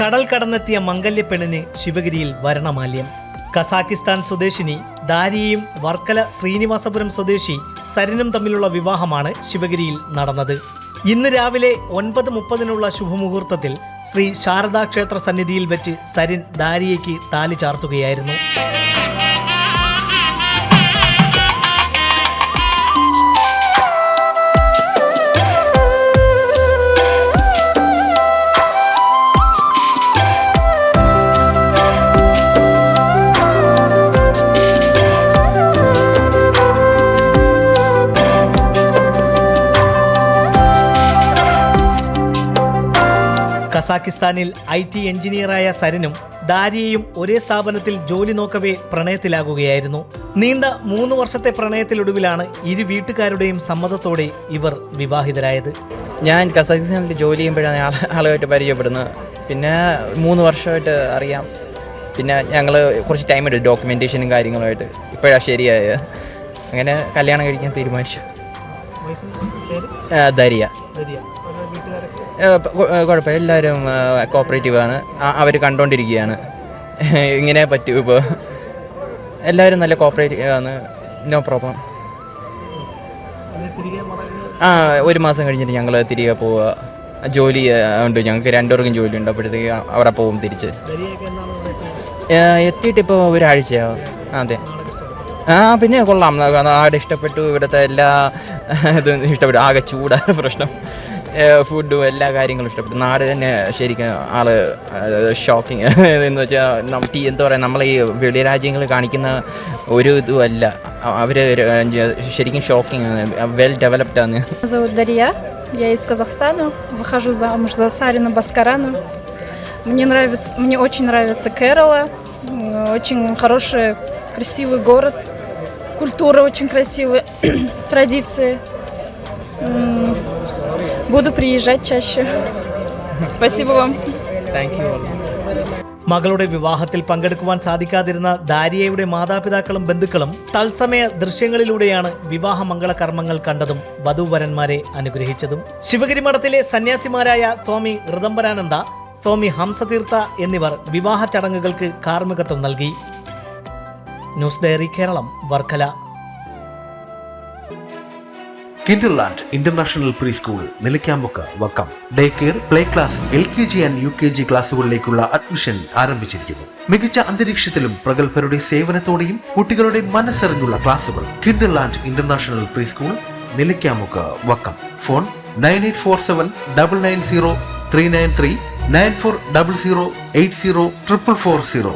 കടൽ കടന്നെത്തിയ മംഗല്യപ്പെണ്ണിന് ശിവഗിരിയിൽ വരണമാല്യം. കസാക്കിസ്ഥാൻ സ്വദേശിനി ദാരിയയും വർക്കല ശ്രീനിവാസപുരം സ്വദേശി സരിനും തമ്മിലുള്ള വിവാഹമാണ് ശിവഗിരിയിൽ നടന്നത്. ഇന്ന് രാവിലെ ഒൻപത് മുപ്പതിനുള്ള ശുഭമുഹൂർത്തത്തിൽ ശ്രീ ശാരദാ ക്ഷേത്ര സന്നിധിയിൽ വെച്ച് സരിൻ ദാരിയയ്ക്ക് താലി ചാർത്തുകയായിരുന്നു. കസാക്കിസ്ഥാനിൽ ഐ ടി എഞ്ചിനീയറായ സരനും ദാരിയയും ഒരേ സ്ഥാപനത്തിൽ ജോലി നോക്കവേ പ്രണയത്തിലാകുകയായിരുന്നു. നീണ്ട മൂന്ന് വർഷത്തെ പ്രണയത്തിലൊടുവിലാണ് ഇരു വീട്ടുകാരുടെയും സമ്മതത്തോടെ ഇവർ വിവാഹിതരായത്. ഞാൻ കസാഖിസ്ഥാനിൽ ജോലി ചെയ്യുമ്പോഴാണ് ആളെ ആളുമായിട്ട് പരിചയപ്പെടുന്നത്. പിന്നെ മൂന്ന് വർഷമായിട്ട് അറിയാം. പിന്നെ ഞങ്ങൾ കുറച്ച് ടൈം എടുത്തു ഡോക്യുമെന്റേഷനും കാര്യങ്ങളുമായിട്ട്. ഇപ്പോഴാണ് ശരിയായത്. അങ്ങനെ കല്യാണം കഴിക്കാൻ തീരുമാനിച്ചു. ദരിയ. കുഴപ്പമില്ല. എല്ലാവരും കോപ്പറേറ്റീവ് ആണ്. അവർ കണ്ടുകൊണ്ടിരിക്കുകയാണ് ഇങ്ങനെ പറ്റൂ ഇപ്പോൾ എല്ലാവരും നല്ല കോപ്പറേറ്റീവ് ആണ്. നോ പ്രോബ്ലം ആ ഒരു മാസം കഴിഞ്ഞിട്ട് ഞങ്ങൾ തിരികെ പോവുക ജോലി ഉണ്ട്. ഞങ്ങൾക്ക് രണ്ടുപേർക്കും ജോലി ഉണ്ട്. അപ്പോഴത്തേക്ക് അവിടെ പോകും തിരിച്ച്. എത്തിയിട്ട് ഇപ്പോൾ ഒരാഴ്ചയാവും അതെ. ആ പിന്നെ കൊള്ളാം. നാട് ഇഷ്ടപ്പെട്ടു. ഇവിടുത്തെ എല്ലാ ഇതും ഇഷ്ടപ്പെട്ടു. ആകെ ചൂടാ പ്രശ്നം. ഫുഡും എല്ലാ കാര്യങ്ങളും ഇഷ്ടപ്പെട്ടു നാട് തന്നെ ശരിക്കും ആള് ഷോക്കിങ് എന്ന് വെച്ചാൽ ടീ എന്താ പറയുക നമ്മൾ ഈ വെളി രാജ്യങ്ങൾ കാണിക്കുന്ന ഒരു ഇതും അല്ല അവർ ശരിക്കും ഷോക്കിങ് വെൽ ഡെവലപ്ഡ് ആണ് Меня зовут Дарья, я из Казахстана, выхожу замуж за Сарину Баскарану. Мне нравится, мне очень нравится Керала, м, очень хороший, красивый город, культура очень красивая, традиции. М, Буду приезжать чаще. Спасибо вам. താങ്ക് യു മകളുടെ വിവാഹത്തിൽ പങ്കെടുക്കുവാൻ സാധിക്കാതിരുന്ന ദാരിയയുടെ മാതാപിതാക്കളും ബന്ധുക്കളും തത്സമയ ദൃശ്യങ്ങളിലൂടെയാണ് വിവാഹ മംഗള കർമ്മങ്ങൾ കണ്ടതും വധൂവരന്മാരെ അനുഗ്രഹിച്ചതും ശിവഗിരി മഠത്തിലെ സന്യാസിമാരായ സ്വാമി ഋതംബരാനന്ദ സ്വാമി ഹംസതീർത്ഥ എന്നിവർ വിവാഹ ചടങ്ങുകൾക്ക് കാർമ്മികത്വം നൽകി news diary Keralam Varkala Kinderland international pre school നിലയ്ക്കാമ്പൊക്ക Vakkam day care play class L K G and U K G ക്ലാസുകളിലേക്കുള്ള admission ആരംഭിച്ചിരിക്കുന്നു. മികച്ച അന്തരീക്ഷത്തിലും പ്രഗത്ഭരുടെ സേവനത്തോടെയും കുട്ടികളുടെ മനസ്സറിഞ്ഞുള്ള ക്ലാസുകൾ Kinderland international pre school Nilakkamukku Vakkam phone nine eight four seven double nine zero three nine three nine four double zero eight zero triple four zero